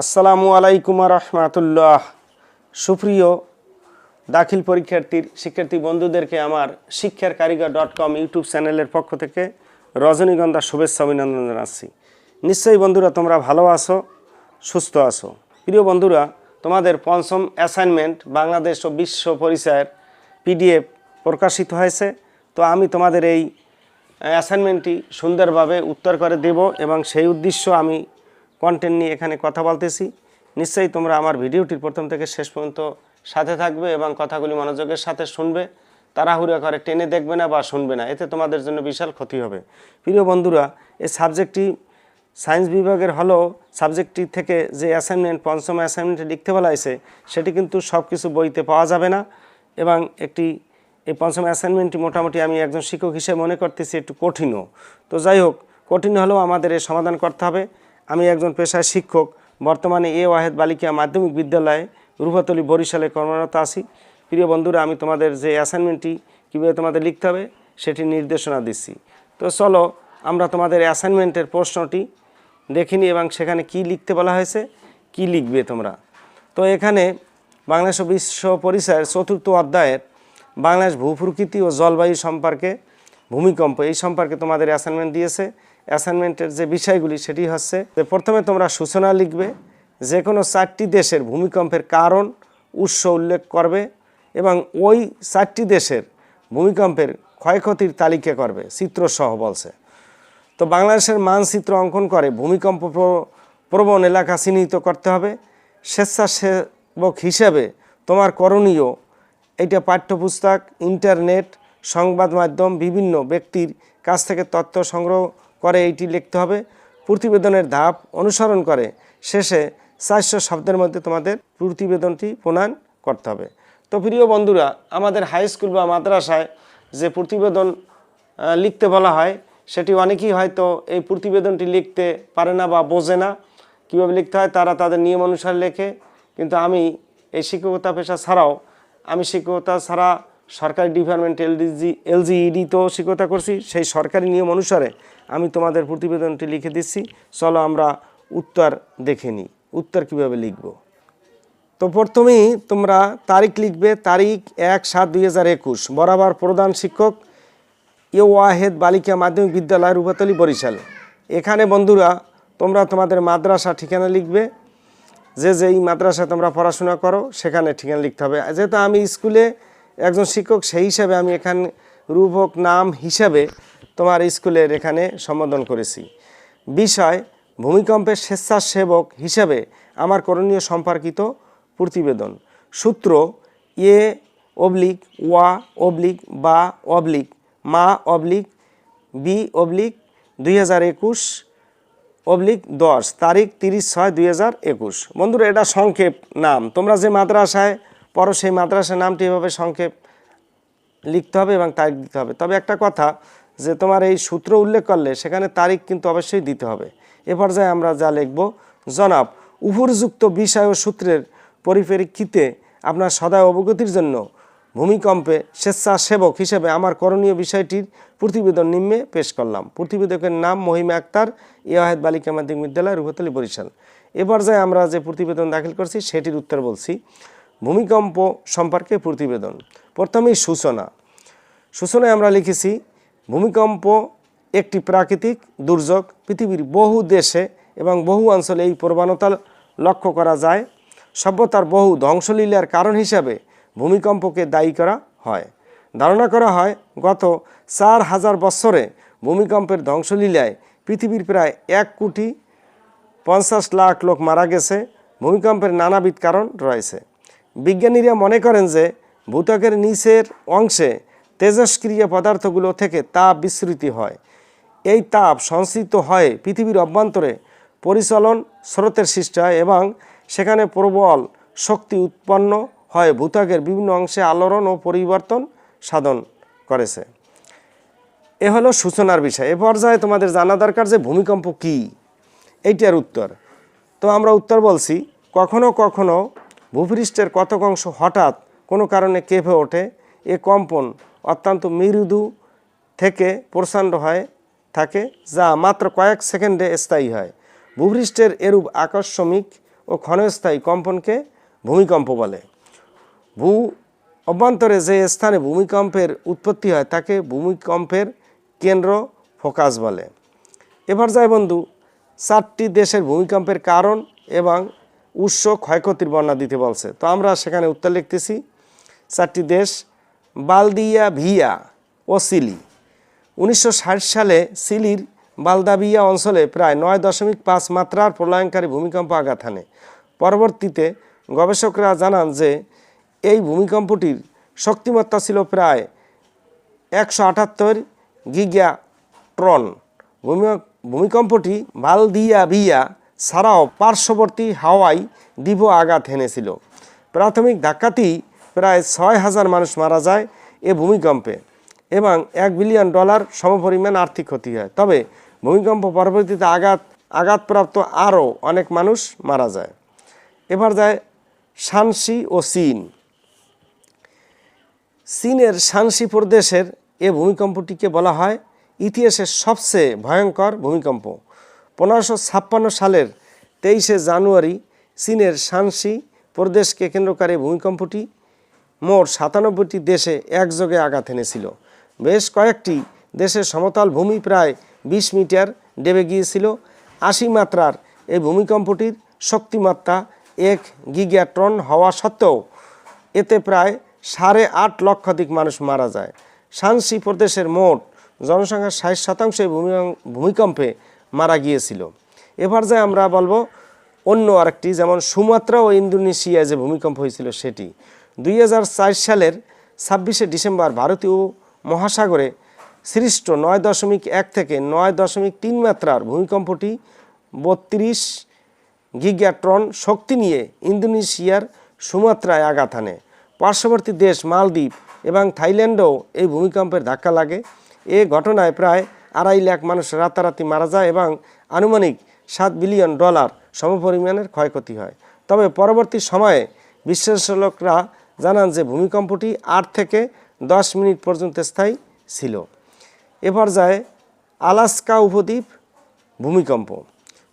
আসসালামু আলাইকুম রহমাতুল্লাহ। সুপ্রিয় দাখিল পরীক্ষার্থীর, শিক্ষার্থী বন্ধুদেরকে আমার শিক্ষার কারিগর ডট কম ইউটিউব চ্যানেলের পক্ষ থেকে রজনীগন্ধা শুভেচ্ছা অভিনন্দন জানাচ্ছি। নিশ্চয়ই বন্ধুরা তোমরা ভালো আছো, সুস্থ আছো। প্রিয় বন্ধুরা, তোমাদের পঞ্চম অ্যাসাইনমেন্ট বাংলাদেশ ও বিশ্ব পরিচয়ের পিডিএফ প্রকাশিত হয়েছে। তো আমি তোমাদের এই অ্যাসাইনমেন্টটি সুন্দরভাবে উত্তর করে দেব এবং সেই উদ্দেশ্য আমি কন্টেন্ট নিয়ে এখানে কথা বলতেছি। নিশ্চয়ই তোমরা আমার ভিডিওটির প্রথম থেকে শেষ পর্যন্ত সাথে থাকবে এবং কথাগুলি মনোযোগের সাথে শুনবে। তাড়াহুড়া করে টেনে দেখবে না বা শুনবে না, এতে তোমাদের জন্য বিশাল ক্ষতি হবে। প্রিয় বন্ধুরা, এই সাবজেক্টটি সায়েন্স বিভাগের হলো সাবজেক্টটি থেকে যে অ্যাসাইনমেন্ট পঞ্চম অ্যাসাইনমেন্টে লিখতে বলা হয়েছে, সেটি কিন্তু সব কিছু বইতে পাওয়া যাবে না। এবং একটি, এই পঞ্চম অ্যাসাইনমেন্টটি মোটামুটি আমি একজন শিক্ষক হিসেবে মনে করতেছি একটু কঠিনও। তো যাই হোক, কঠিন হলেও আমাদের এর সমাধান করতে হবে। আমি একজন পেশায় শিক্ষক। বর্তমানে এ ওয়াহেদ বালিকা মাধ্যমিক বিদ্যালয়ে রূপাতলি বরিশালে কর্মরত আছি। প্রিয় বন্ধুরা, আমি তোমাদের যে অ্যাসাইনমেন্টটি কীভাবে তোমাদের লিখতে হবে, সেটি নির্দেশনা দিচ্ছি। তো চলো, আমরা তোমাদের অ্যাসাইনমেন্টের প্রশ্নটি দেখিনি এবং সেখানে কি লিখতে বলা হয়েছে, কি লিখবে তোমরা। তো এখানে বাংলাদেশ বিশ্ব পরিচয়ের চতুর্থ অধ্যায়ের বাংলাদেশ ভূপ্রকৃতি ও জলবায়ু সম্পর্কে ভূমিকম্প, এই সম্পর্কে তোমাদের অ্যাসাইনমেন্ট দিয়েছে। অ্যাসাইনমেন্টের যে বিষয়গুলি সেটি হচ্ছে যে প্রথমে তোমরা সূচনা লিখবে যে কোনো চারটি দেশের ভূমিকম্পের কারণ, উৎস উল্লেখ করবে এবং ওই চারটি দেশের ভূমিকম্পের ক্ষয়ক্ষতির তালিকা করবে, চিত্রসহ বলছে। তো বাংলাদেশের মানচিত্র অঙ্কন করে ভূমিকম্প প্র- প্রবণ এলাকা চিহ্নিত করতে হবে। স্বেচ্ছাসেবক হিসেবে তোমার করণীয়, এটা পাঠ্যপুস্তক, ইন্টারনেট, সংবাদ মাধ্যম, বিভিন্ন ব্যক্তির কাছ থেকে তথ্য সংগ্রহ করে এইটি লিখতে হবে। প্রতিবেদনের ধাপ অনুসরণ করে শেষে চারশো শব্দের মধ্যে তোমাদের প্রতিবেদনটি প্রণয়ন করতে হবে। তো প্রিয় বন্ধুরা, আমাদের হাই স্কুল বা মাদ্রাসায় যে প্রতিবেদন লিখতে বলা হয়, সেটি অনেকেই হয়তো এই প্রতিবেদনটি লিখতে পারে না বা বোঝে না। কীভাবে লিখতে হয়, তারা তাদের নিয়ম অনুসারে লেখে। কিন্তু আমি এই শিক্ষকতা পেশা ছাড়াও, আমি শিক্ষকতা ছাড়া সরকারি ডিপার্টমেন্ট এলডিজি এলজিইডিতেও শিক্ষকতা করছি। সেই সরকারি নিয়ম অনুসারে আমি তোমাদের প্রতিবেদনটি লিখে দিচ্ছি। চলো আমরা উত্তর দেখে নিই। উত্তর কীভাবে লিখব? তো প্রথমেই তোমরা তারিখ লিখবে, তারিখ এক সাত দুই হাজার একুশ। বরাবর প্রধান শিক্ষক ইয়ে ওয়াহেদ বালিকা মাধ্যমিক বিদ্যালয় রূপাতলি বরিশাল। এখানে বন্ধুরা, তোমরা তোমাদের মাদ্রাসা ঠিকানা লিখবে। যে যেই মাদ্রাসা তোমরা পড়াশোনা করো, সেখানে ঠিকানা লিখতে হবে। যেহেতু আমি স্কুলে একজন শিক্ষক, সেই হিসাবে আমি এখানে রূপক নাম হিসাবে তোমার স্কুলের এখানে সম্বোধন করেছি। বিষয়, ভূমিকম্পের স্বেচ্ছাসেবক হিসাবে আমার করণীয় সম্পর্কিত প্রতিবেদন। সূত্র, এ অবলিক, ওয়া অবলিক, বা অবলিক, মা অবলিক, বি অবলিক, দুই হাজার একুশ অবলিক দশ, তারিখ তিরিশ ছয় দুই হাজার একুশ। বন্ধুরা, এটা সংক্ষেপ নাম। তোমরা যে মাদ্রাসায় পড়ো সেই মাদ্রাসার নামটি এভাবে সংক্ষেপ লিখতে হবে এবং তারিখ দিতে হবে। তবে একটা কথা যে তোমার এই সূত্র উল্লেখ করলে সেখানে তারিখ কিন্তু অবশ্যই দিতে হবে। এ পর্যায়ে আমরা যা লিখব, জনাব উপরযুক্ত বিষয় ও সূত্রের পরিপ্রেক্ষিতে আপনার সদায় অবগতির জন্য ভূমিকম্পে স্বেচ্ছাসেবক হিসেবে আমার করণীয় বিষয়টির প্রতিবেদন নিম্নে পেশ করলাম। প্রতিবেদকের নাম মহিমা আক্তার ইয়াহেদ বালিকা মাধ্যমিক বিদ্যালয়, রূপতলী বরিশাল। এ পর্যায়ে আমরা যে প্রতিবেদন দাখিল করছি, সেটির উত্তর বলছি। ভূমিকম্প সম্পর্কে প্রতিবেদন। প্রথমেই সূচনা। সূচনায় আমরা লিখেছি, ভূমিকম্প একটি প্রাকৃতিক দুর্যোগ, পৃথিবীর বহু দেশে এবং বহু অঞ্চলে এই প্রবণতা লক্ষ্য করা যায়। সভ্যতার বহু ধ্বংসলীলার কারণ হিসাবে ভূমিকম্পকে দায়ী করা হয়। ধারণা করা হয়, গত চার হাজার বৎসরে ভূমিকম্পের ধ্বংসলীলায় পৃথিবীর প্রায় এক কোটি পঞ্চাশ লাখ লোক মারা গেছে। ভূমিকম্পের নানাবিধ কারণ রয়েছে। বিজ্ঞানীরা মনে করেন যে ভূতকের নিচের অংশে তেজস্ক্রিয় পদার্থগুলো থেকে তাপ বিস্মৃতি হয়। এই তাপ সংশ্লিত হয়ে পৃথিবীর অভ্যন্তরে পরিচালন স্রোতের সৃষ্টি হয় এবং সেখানে প্রবল শক্তি উৎপন্ন হয় ভূত্বকের বিভিন্ন অংশে আলোড়ন ও পরিবর্তন সাধন করেছে। এ হলো সূচনার বিষয়। এ পর্যায়ে তোমাদের জানা দরকার যে ভূমিকম্প কী। এইটার উত্তর। তো আমরা উত্তর বলছি, কখনো কখনো ভূপৃষ্ঠের কতক অংশ হঠাৎ কোনো কারণে কেঁপে ওঠে, এ কম্পন অত্যন্ত মৃদু থেকে প্রচণ্ড হয়, থাকে, যা মাত্র কয়েক সেকেন্ডে স্থায়ী হয়। ভূপৃষ্ঠের এরূপ আকস্মিক ও ক্ষণস্থায়ী কম্পনকে ভূমিকম্প বলে। ভূ অভ্যন্তরে যে স্থানে ভূমিকম্পের উৎপত্তি হয়, তাকে ভূমিকম্পের কেন্দ্র ফোকাস বলে। এবার যায় বন্ধু, চারটি দেশের ভূমিকম্পের কারণ এবং উৎস ক্ষয়ক্ষতির বর্ণনা দিতে বলছে। তো আমরা সেখানে উত্তর লিখতেছি, চারটি দেশ, বালদিয়া, ভিয়া ও সিলি। উনিশশো ষাট সালে সিলির বালদাবিয়া অঞ্চলে প্রায় নয় দশমিক পাঁচ মাত্রার প্রলয়ঙ্কারী ভূমিকম্প আঘাত হানে। পরবর্তীতে গবেষকরা জানান যে এই ভূমিকম্পটির শক্তিমত্তা ছিল প্রায় একশো আটাত্তর গিগা ট্রন ভূমি- ভূমিকম্পটি ভালদিয়া ভিয়া ছাড়াও পার্শ্ববর্তী হাওয়াই দ্বীপও আঘাত হেনেছিল। প্রাথমিক ধাক্কাতেই প্রায় ছয় হাজার মানুষ মারা যায় এ ভূমিকম্পে এবং এক বিলিয়ন ডলার সমপরিমাণ আর্থিক ক্ষতি হয়। তবে ভূমিকম্প পরবর্তীতে আঘাত, আঘাতপ্রাপ্ত আরও অনেক মানুষ মারা যায়। এবার যায় শানসি ও চীন। চীনের শানসি প্রদেশের এ ভূমিকম্পটিকে বলা হয় ইতিহাসের সবচেয়ে ভয়ঙ্কর ভূমিকম্প। পনেরোশো ছাপ্পান্ন সালের তেইশে জানুয়ারি চীনের শানসি প্রদেশকে কেন্দ্র করে ভূমিকম্পটি মোট সাতানব্বইটি দেশে একযোগে আঘাত এনেছিল। বেশ কয়েকটি দেশের সমতল ভূমি প্রায় বিশ মিটার ডেবে গিয়েছিল। আশি মাত্রার এই ভূমিকম্পটির শক্তিমাত্রা এক গিগাটন হওয়া সত্ত্বেও এতে প্রায় সাড়ে আট লক্ষাধিক মানুষ মারা যায়। শানসি প্রদেশের মোট জনসংখ্যার ষাট শতাংশ ভূমিকম্পে মারা গিয়েছিল। এবার যে আমরা বলব অন্য আরেকটি, যেমন সুমাত্রা ও ইন্দোনেশিয়ায় যে ভূমিকম্প হয়েছিল সেটি। দুই হাজার চার সালের ছাব্বিশে ডিসেম্বর ভারতীয় মহাসাগরে সৃষ্ট নয় দশমিক এক থেকে নয় দশমিক তিন মাত্রার ভূমিকম্পটি বত্রিশ গিগাট্রন শক্তি নিয়ে ইন্দোনেশিয়ার সুমাত্রায় আঘাত হানে। পার্শ্ববর্তী দেশ মালদ্বীপ এবং থাইল্যান্ডেও এই ভূমিকম্পের ধাক্কা লাগে। এ ঘটনায় প্রায় আড়াই লাখ মানুষ রাতারাতি মারা যায় এবং আনুমানিক সাত বিলিয়ন ডলার সমপরিমাণের ক্ষয়ক্ষতি হয়। তবে পরবর্তী সময়ে বিশ্লেষকরা জানান যে ভূমিকম্পটি আট থেকে দশ মিনিট পর্যন্ত স্থায়ী ছিল। এবার যায় আলাস্কা উপদ্বীপ ভূমিকম্প।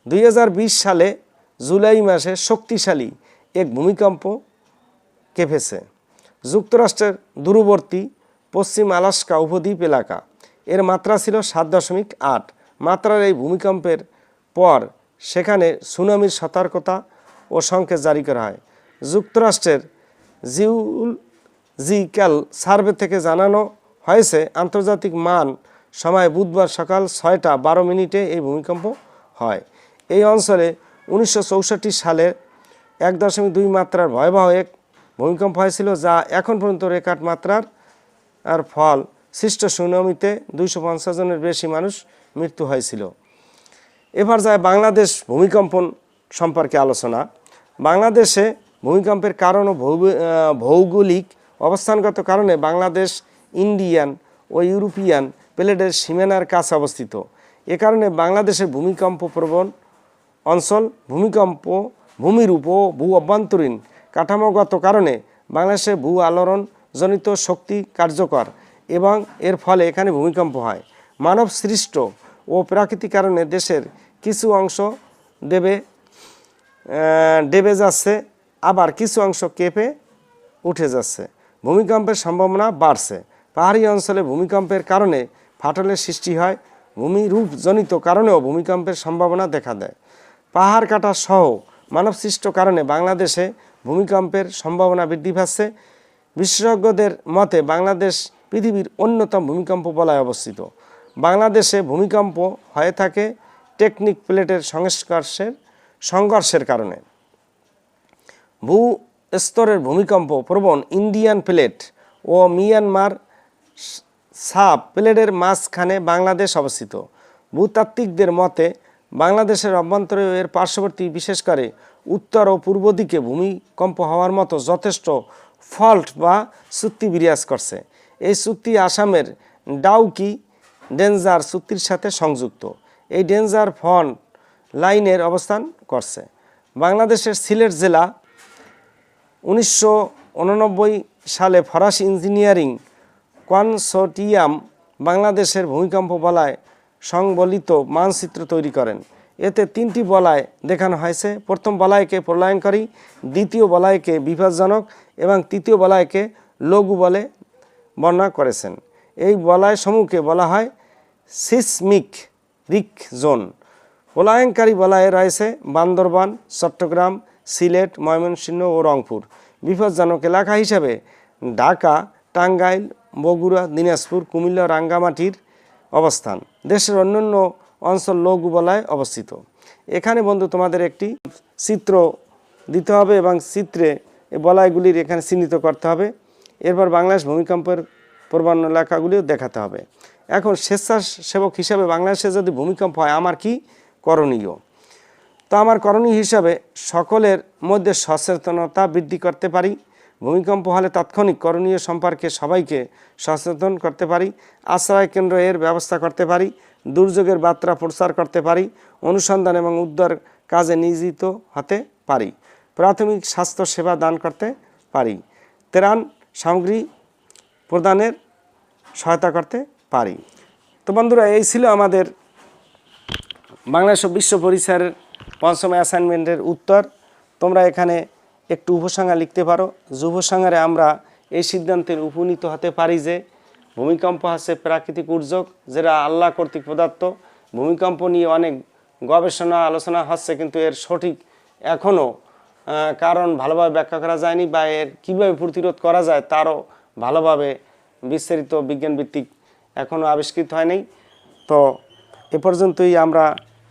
দুই হাজার বিশ সালে জুলাই মাসে শক্তিশালী এক ভূমিকম্প কেঁপেছে। যুক্তরাষ্ট্রের দূরবর্তী পশ্চিম আলাস্কা উপদ্বীপ এলাকা। এর মাত্রা ছিল সাত দশমিক আট। মাত্রার এই ভূমিকম্পের পর সেখানে সুনামির সতর্কতা ও সংকেত জারি করা হয়। যুক্তরাষ্ট্রের জিউল জিক্যাল সার্ভে থেকে জানানো হয়েছে, আন্তর্জাতিক মান সময় বুধবার সকাল ছয়টা বারো মিনিটে এই ভূমিকম্প হয়। এই অঞ্চলে উনিশশো চৌষট্টি সালে এক দশমিক দুই মাত্রার ভয়াবহ এক ভূমিকম্প হয়েছিল, যা এখন পর্যন্ত রেকর্ড মাত্রার আর ফল সৃষ্ট সুনামিতে দুইশো পঞ্চাশ জনের বেশি মানুষ মৃত্যু হয়েছিল। এবার যায় বাংলাদেশ ভূমিকম্পন সম্পর্কে আলোচনা। বাংলাদেশে ভূমিকম্পের কারণ ও ভৌগোলিক অবস্থানগত কারণে বাংলাদেশ, ইন্ডিয়ান ও ইউরোপিয়ান প্লেটের সীমানার কাছে অবস্থিত। এ কারণে বাংলাদেশের ভূমিকম্প প্রবণ অঞ্চল, ভূমিকম্প, ভূমিরূপ ও ভূ অভ্যন্তরীণ কাঠামোগত কারণে বাংলাদেশে ভূ আলোড়ন জনিত শক্তি কার্যকর। এবং এর ফলে এখানে ভূমিকম্প হয়। মানব সৃষ্ট ও প্রাকৃতিক কারণে দেশের কিছু অংশ দেবে ডেবে যাচ্ছে, আবার কিছু অংশ কেঁপে উঠে যাচ্ছে। ভূমিকম্পের সম্ভাবনা বাড়ছে। পাহাড়ি অঞ্চলে ভূমিকম্পের কারণে ফাটলের সৃষ্টি হয়। ভূমিরূপজনিত কারণেও ভূমিকম্পের সম্ভাবনা দেখা দেয়। পাহাড় কাটা সহ মানবসৃষ্ট কারণে বাংলাদেশে ভূমিকম্পের সম্ভাবনা বৃদ্ধি পাচ্ছে। বিশেষজ্ঞদের মতে বাংলাদেশ পৃথিবীর অন্যতম ভূমিকম্প বলায় অবস্থিত। বাংলাদেশে ভূমিকম্প হয়ে থাকে টেকনিক প্লেটের সংস্পর্শের, সংঘর্ষের কারণে। ভূ স্তরের ভূমিকম্প প্রবণ ইন্ডিয়ান প্লেট ও মিয়ানমার সাব প্লেটের মাঝখানে বাংলাদেশ অবস্থিত। ভূতাত্ত্বিকদের মতে, বাংলাদেশের অভ্যন্তরে এর পার্শ্ববর্তী, বিশেষ করে উত্তর ও পূর্ব দিকে ভূমিকম্প হওয়ার মতো যথেষ্ট ফল্ট বা চুক্তি বিরাজ করছে। এই চুক্তি আসামের ডাউকি ডেঞ্জার চুক্তির সাথে সংযুক্ত। এই ডেঞ্জার ফন্ট লাইনের অবস্থান করছে। বাংলাদেশের সিলেট জেলা উনিশশো উননব্বই সালে ফরাসি ইঞ্জিনিয়ারিং কনসোর্টিয়াম বাংলাদেশের ভূমিকম্প বলায় সংবলিত মানচিত্র তৈরি করেন। এতে তিনটি বলায় দেখানো হয়েছে। প্রথম বলয়কে প্রলয়নকারী, দ্বিতীয় বলয়কে বিপজ্জনক এবং তৃতীয় বলায়কে লঘু বলে বর্ণনা করেছেন। এই বলয় সমূহকে বলা হয় সিসমিক রিক জোন। পলায়নকারী বলয়ে রয়েছে বান্দরবান, চট্টগ্রাম, সিলেট, ময়মনসিংহ ও রংপুর। বিপজ্জনক এলাকা হিসাবে ঢাকা, টাঙ্গাইল, বগুড়া, দিনাজপুর, কুমিল্লা, রাঙ্গামাটির অবস্থান। দেশের অন্যান্য অঞ্চল লঘু বলায় অবস্থিত। এখানে বন্ধু, তোমাদের একটি চিত্র দিতে হবে এবং চিত্রে বলয়গুলির এখানে চিহ্নিত করতে হবে। এরপর বাংলাদেশ ভূমিকম্পের প্রবণ এলাকাগুলিও দেখাতে হবে। এখন স্বেচ্ছাসেবক হিসাবে বাংলাদেশে যদি ভূমিকম্প হয়, আমার কি করণীয়? তো আমার করণীয় হিসাবে সকলের মধ্যে সচেতনতা বৃদ্ধি করতে পারি। ভূমিকম্প হলে তাৎক্ষণিক করণীয় সম্পর্কে সবাইকে সচেতন করতে পারি। আশ্রয় কেন্দ্র এর ব্যবস্থা করতে পারি। দুর্যোগের বার্তা প্রচার করতে পারি। অনুসন্ধান এবং উদ্ধার কাজে নিয়োজিত হতে পারি। প্রাথমিক স্বাস্থ্য সেবা দান করতে পারি। ত্রাণ সামগ্রী প্রদানের সহায়তা করতে পারি। তো বন্ধুরা, এই ছিল আমাদের বাংলাদেশ বিশ্ব পরিসরের পঞ্চম অ্যাসাইনমেন্টের উত্তর। তোমরা এখানে একটু উপসংহার লিখতে পারো। যে আমরা এই সিদ্ধান্তের উপনীত হতে পারি যে, ভূমিকম্প হচ্ছে প্রাকৃতিক দুর্যোগ যেটা আল্লাহ কর্তৃক প্রদত্ত। ভূমিকম্প নিয়ে অনেক গবেষণা, আলোচনা হচ্ছে, কিন্তু এর সঠিক এখনও কারণ ভালোভাবে ব্যাখ্যা করা যায়নি বা এর কীভাবে প্রতিরোধ করা যায় তারও ভালোভাবে বিস্তারিত বিজ্ঞানভিত্তিক এখনও আবিষ্কৃত হয়নি। তো এ পর্যন্তই আমরা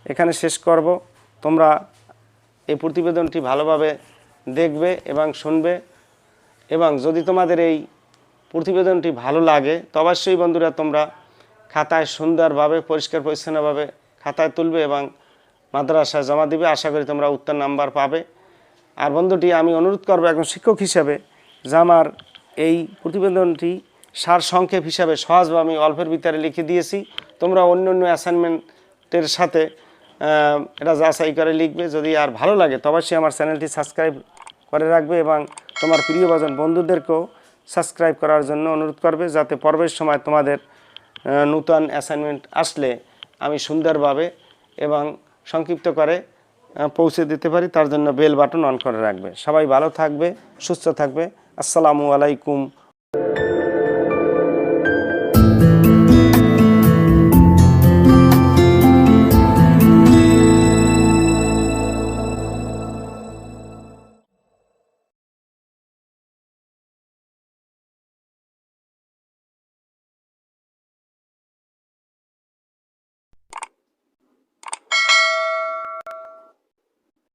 এখানে শেষ করব। তোমরা এই প্রতিবেদনটি ভালোভাবে দেখবে এবং শুনবে এবং যদি তোমাদের এই প্রতিবেদনটি ভালো লাগে, তো অবশ্যই বন্ধুরা তোমরা খাতায় সুন্দরভাবে, পরিষ্কার, পরিচ্ছন্নভাবে খাতায় তুলবে এবং মাদ্রাসায় জমা দিবে। আশা করি তোমরা উত্তর নাম্বার পাবে। আর বন্ধুটি, আমি অনুরোধ করব একজন শিক্ষক হিসাবে, যে আমার এই প্রতিবেদনটি সার সংক্ষেপ হিসাবে সহজভাবে আমি অল্পের ভিতরে লিখে দিয়েছি। তোমরা অন্য অন্য অ্যাসাইনমেন্টের সাথে এটা যাচাই করে লিখবে। যদি আর ভালো লাগে, তো অবশ্যই আমার চ্যানেলটি সাবস্ক্রাইব করে রাখবে এবং তোমার প্রিয়ভাজন বন্ধুদেরকেও সাবস্ক্রাইব করার জন্য অনুরোধ করবে, যাতে পর্বের সময় তোমাদের নূতন অ্যাসাইনমেন্ট আসলে আমি সুন্দরভাবে এবং সংক্ষিপ্ত করে পৌঁছে দিতে পারি, তার জন্য বেল বাটন অন করে রাখবে। সবাই ভালো থাকবে, সুস্থ থাকবে। আসসালামু আলাইকুম।